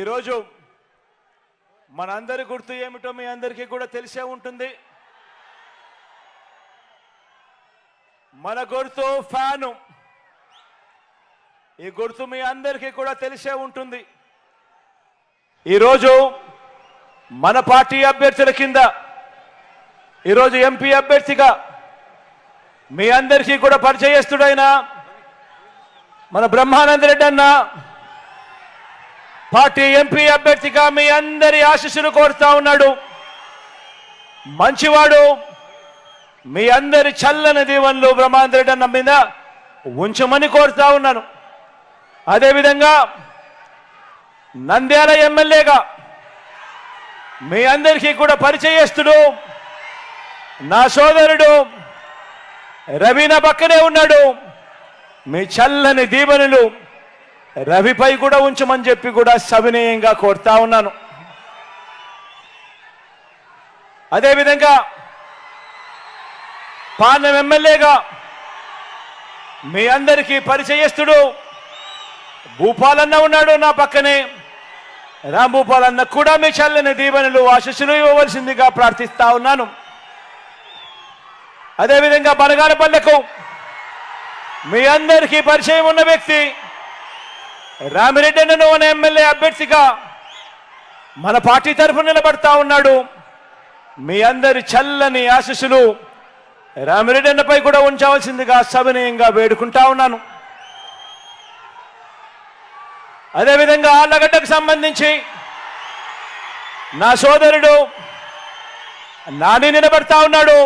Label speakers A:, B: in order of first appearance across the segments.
A: ఈరోజు మనందరి గుర్తు ఏమిటో మీ అందరికీ కూడా తెలిసే ఉంటుంది. మన గుర్తు ఫ్యాను. ఈ గుర్తు మీ అందరికీ కూడా తెలిసే ఉంటుంది. ఈరోజు మన పార్టీ అభ్యర్థుల కింద ఈరోజు ఎంపీ అభ్యర్థిగా మీ అందరికీ కూడా పరిచయస్తుడైన మన బ్రహ్మానంద రెడ్డి అన్న పార్టీ ఎంపీ అభ్యర్థిగా మీ అందరి ఆశీస్సులు కోరుతా ఉన్నాడు. మంచివాడు మీ అందరి చల్లని దీవెనలు బ్రహ్మాంధ్రెడ్డి అన్న మీద ఉంచమని కోరుతా ఉన్నాను. అదేవిధంగా నంద్యాల ఎమ్మెల్యేగా మీ అందరికీ కూడా పరిచయస్తుడు నా సోదరుడు రవీనా పక్కనే ఉన్నాడు. మీ చల్లని దీవెనలు రవిపై కూడా ఉంచమని చెప్పి కూడా సవినయంగా కోరుతా ఉన్నాను. అదేవిధంగా పాలెం ఎమ్మెల్యేగా మీ అందరికీ పరిచయస్తుడు భూపాలన్న ఉన్నాడు నా పక్కనే. రాంభూపాలన్న కూడా మీ చల్లని దీవెనలు ఆశస్సులు ఇవ్వవలసిందిగా ప్రార్థిస్తా ఉన్నాను. అదేవిధంగా బనగానపల్లెకు మీ అందరికీ పరిచయం ఉన్న వ్యక్తి రామిరెడ్డి అన్నను మన ఎమ్మెల్యే అభ్యర్థిగా మన పార్టీ తరఫున నిలబడతా ఉన్నాడు. మీ అందరి చల్లని ఆశస్సులు రామిరెడ్డి అన్నపై కూడా ఉంచవలసిందిగా సవినయంగా వేడుకుంటా ఉన్నాను. అదేవిధంగా ఆళ్ళగడ్డకు సంబంధించి నా సోదరుడు నాని నిలబడతా ఉన్నాడు.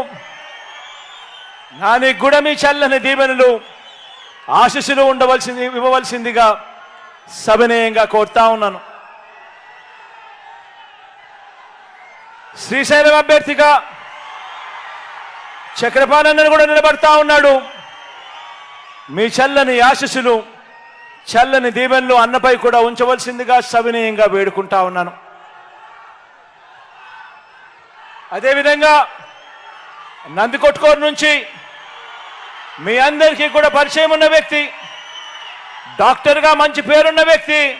A: నాని కూడా మీ చల్లని దీవెనలు ఆశీస్సులు ఉండవలసింది ఇవ్వవలసిందిగా సవినయంగా కోరుతా ఉన్నాను. శ్రీశైలం అభ్యర్థిగా చక్రపాణి కూడా నిలబడతా ఉన్నాడు. మీ చల్లని ఆశస్సులు చల్లని దీవెనలు అన్నపై కూడా ఉంచవలసిందిగా సవినయంగా వేడుకుంటా ఉన్నాను. అదేవిధంగా నందికొట్కూరు నుంచి మీ అందరికీ కూడా పరిచయం ఉన్న వ్యక్తి డాక్టర్గా మంచి పేరున్న వ్యక్తి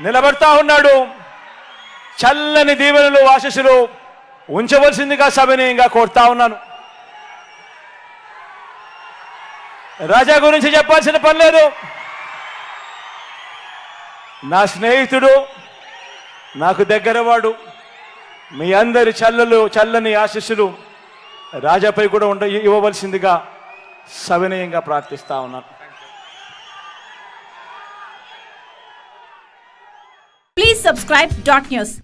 A: నిలబడతా ఉన్నాడు. చల్లని దీవెనలు ఆశస్సులు ఉంచవలసిందిగా సవినయంగా కోరుతా ఉన్నాను. రాజా గురించి చెప్పాల్సిన పని లేదు. నా స్నేహితుడు నాకు దగ్గరవాడు మీ అందరి చల్లలు చల్లని ఆశీస్సులు రాజాపై కూడా ఉండ ఇవ్వవలసిందిగా సవినయంగా ప్రార్థిస్తా ఉన్నాను.
B: Subscribe dot news.